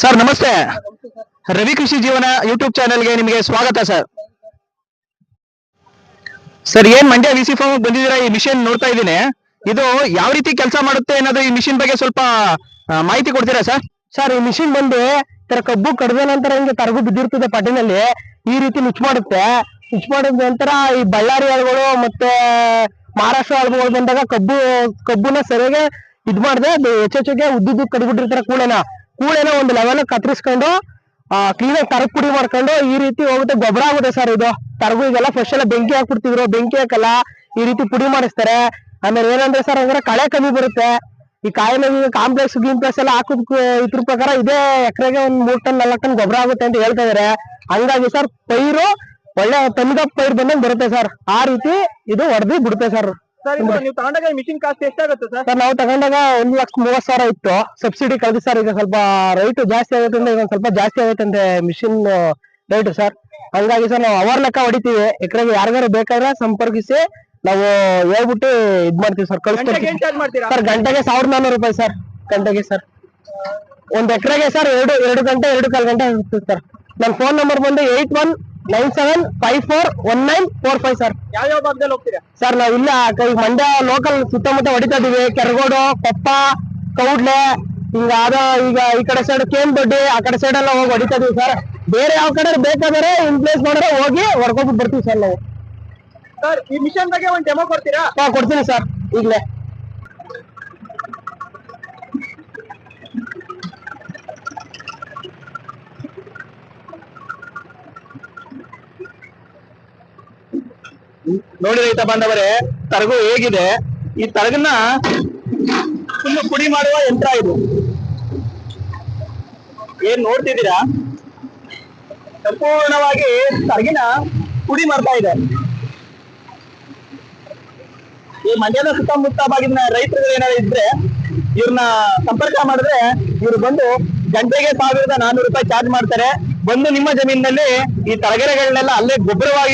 Sir, ನಮಸ್ತೆ. ರವಿ ಕೃಷಿ ಜೀವನ ಯೂಟ್ಯೂಬ್ ಚಾನೆಲ್ಗೆ ನಿಮಗೆ ಸ್ವಾಗತ, ಸರ್. ಸರ್, ಏನ್ ಮಂಡ್ಯ ವಿ ಸಿ ಫಾರ್ಮ್ ಬಂದಿದ್ದೀರಾ? ಈ ಮಿಷಿನ್ ನೋಡ್ತಾ ಇದ್ದೀನಿ. ಇದು ಯಾವ ರೀತಿ ಕೆಲಸ ಮಾಡುತ್ತೆ ಅನ್ನೋದು ಈ ಮಿಷಿನ್ ಬಗ್ಗೆ ಸ್ವಲ್ಪ ಮಾಹಿತಿ ಕೊಡ್ತೀರಾ, ಸರ್? ಸರ್, ಈ ಮಿಷಿನ್ ಬಂದು ತರ ಕಬ್ಬು ಕಡಿದ ನಂತರ ಹಿಂಗೆ ತರಗು ಬಿದ್ದಿರ್ತದೆ ಪಟ್ಟಿನಲ್ಲಿ. ಈ ರೀತಿ ನುಚ್ಚು ಮಾಡುತ್ತೆ. ನುಚ್ಚು ಮಾಡಿದ ನಂತರ ಈ ಬಳ್ಳಾರಿ ಆಳುಗಳು ಮತ್ತೆ ಮಹಾರಾಷ್ಟ್ರ ಆಳುಗಳು ಬಂದಾಗ ಕಬ್ಬು, ಕಬ್ಬುನ ಸರಿಯಾಗಿ ಇದ್ ಮಾಡ್ದೆ ಹೆಚ್ಚೆಚ್ಚಿಗೆ ಉದ್ದುದ್ದು ಕಡಿಬಿಟ್ಟಿರ್ತಾರೆ ಕೂಳೆನ. ಕೂಳೆನ ಒಂದು ಲೆವೆಲ್ ಕತ್ತರಿಸ್ಕೊಂಡು ಕ್ಲೀನ್ ಆಗಿ ತರಗ್ ಪುಡಿ ಮಾಡ್ಕೊಂಡು ಈ ರೀತಿ ಹೋಗುತ್ತೆ ಗೊಬ್ಬರ ಆಗುತ್ತೆ ಸರ್ ಇದು. ತರಗು ಈಗೆಲ್ಲ ಫ್ರೆಶ್ ಎಲ್ಲ ಬೆಂಕಿ ಹಾಕ್ಬಿಡ್ತಿದ್ರು, ಬೆಂಕಿ ಹಾಕಲ್ಲ, ಈ ರೀತಿ ಪುಡಿ ಮಾಡಿಸ್ತಾರೆ. ಆಮೇಲೆ ಏನಂದ್ರೆ ಸರ್ ಅಂದ್ರೆ ಕಳೆ ಕಮ್ಮಿ ಬರುತ್ತೆ. ಈ ಕಾಯಿಲೆ ಕಾಂಪ್ಲೆಕ್ಸ್ ಗಿಂಪ್ಲೆಕ್ಸ್ ಎಲ್ಲ ಹಾಕೋದ್ ಇದ್ರ ಪ್ರಕಾರ ಇದೇ ಎಕರೆಗೆ ಒಂದ್ ಮೂರ್ ಟನ್ ನಾಲ್ಕು ಟನ್ ಗೊಬ್ಬರ ಆಗುತ್ತೆ ಅಂತ ಹೇಳ್ತಾ ಇದಾರೆ. ಹಂಗಾಗಿ ಸರ್ ಪೈರು ಒಳ್ಳೆ ತಮಿದ ಪೈರು ಬಂದಂಗ್ ಬರುತ್ತೆ ಸರ್ ಆ ರೀತಿ ಇದು ಹೊಡೆದು ಬಿಡುತ್ತೆ ಸರ್ ಸರ್ ನೀವು ತಗೊಂಡಾಗ ಮಿಷಿನ್ ಕಾಸ್ಟ್ ಎಷ್ಟಾಗುತ್ತೆ ಸರ್? ಸರ್ ನಾವು ತಗೊಂಡಾಗ ಒಂದ್ ಲಕ್ಷ ಮೂವತ್ ಸಾವಿರ ಇತ್ತು. ಸಬ್ಸಿಡಿ ಕಳೆದು ಸರ್ ಈಗ ಸ್ವಲ್ಪ ರೇಟ್ ಜಾಸ್ತಿ ಆಗುತ್ತೆ ಅಂದ್ರೆ ಈಗ ಒಂದ್ ಸ್ವಲ್ಪ ಜಾಸ್ತಿ ಆಗುತ್ತೆ ಅಂದ್ರೆ ಮಿಷಿನ್ ರೇಟ್ ಸರ್. ಹಂಗಾಗಿ ಸರ್ ನಾವು ಅವರ್ ಲೆಕ್ಕ ಹೊಡಿತೀವಿ. ಎಕರೆಗೆ ಯಾರಿಗಾರು ಬೇಕಾದ್ರೆ ಸಂಪರ್ಕಿಸಿ ನಾವು ಹೇಳ್ಬಿಟ್ಟು ಇದ್ ಮಾಡ್ತೀವಿ ಸರ್ ಕಳಿಸ್ಕೊಡ್ತೀವಿ ಚಾರ್ಜ್ ಮಾಡ್ತೀರಾ? ಸರ್ ಗಂಟೆಗೆ ಸಾವಿರದ ನಾನ್ನೂರು ರೂಪಾಯಿ ಸರ್ ಗಂಟೆಗೆ ಸರ್. ಒಂದ್ ಎಕರೆಗೆ ಸರ್ ಎರಡು ಎರಡು ಗಂಟೆ ಎರಡು ಕಾಲ್ ಗಂಟೆ ಆಗುತ್ತೆ ಸರ್. ನನ್ನ ಫೋನ್ ನಂಬರ್ ಬಂದು eight one nine seven five four one nine four five sir. ಯಾವ ಯಾವ ಭಾಗದಲ್ಲಿ ಹೋಗ್ತೀರಾ? ಸರ್ ನಾವು ಇಲ್ಲ ಈಗ ಮಂಡ್ಯ ಲೋಕಲ್ ಸುತ್ತಮುತ್ತ ಹೊಡಿತಾ ಇದೀವಿ. ಕೆರಗೋಡು ಕೊಪ್ಪ ಕೌಡ್ಲೆ ಈಗ ಅದ ಈಗ ಈ ಕಡೆ ಸೈಡ್ ಕೇಮ್ ದೊಡ್ಡಿ ಆ ಕಡೆ ಸೈಡ್ ಎಲ್ಲ ಹೋಗಿ ಹೊಡಿತಾ ಇದೀವಿ ಸರ್. ಬೇರೆ ಯಾವ ಕಡೆ ಬೇಕಾದ್ರೆ ಇನ್ ಪ್ಲೇಸ್ ಮಾಡಿದ್ರೆ ಹೋಗಿ ಹೊಡ್ಕೊಂಡ್ಬಿಟ್ಟು ಬರ್ತೀವಿ ಸರ್ ನಾವು. ಸರ್ ಈ ಮಿಷನ್ ಬಗ್ಗೆ ಒಂದು ಡೆಮೋ ಕೊಡ್ತೀರಾ? ಹಾ ಕೊಡ್ತೀನಿ ಸರ್ ಈಗಲೇ. ನೋಡಿ ರೈತ ಬಾಂಧವರೇ ತರಗು ಹೇಗಿದೆ? ಈ ತರಗನ್ನ ಫುಲ್ ಪುಡಿ ಮಾಡುವ ಯಂತ್ರ ಇದು. ಏನ್ ನೋಡ್ತಿದ್ದೀರಾ? ಸಂಪೂರ್ಣವಾಗಿ ತರಗಿನ ಪುಡಿ ಮಾಡ್ತಾ ಇದೆ. ಈ ಮಂಡ್ಯದ ಸುತ್ತಮುತ್ತ ಬಾಗಿನ ರೈತರು ಏನಾದ್ರು ಇದ್ರೆ ಇವ್ರನ್ನ ಸಂಪರ್ಕ ಮಾಡಿದ್ರೆ ಇವ್ರು ಬಂದು ಗಂಟೆಗೆ ಸಾವಿರದ ನಾನ್ನೂರು ರೂಪಾಯಿ ಚಾರ್ಜ್ ಮಾಡ್ತಾರೆ. ಬಂದು ನಿಮ್ಮ ಜಮೀನಿನಲ್ಲಿ ಈ ತರಗೆರೆಗಳನ್ನೆಲ್ಲ ಅಲ್ಲೇ ಗೊಬ್ಬರವಾಗಿ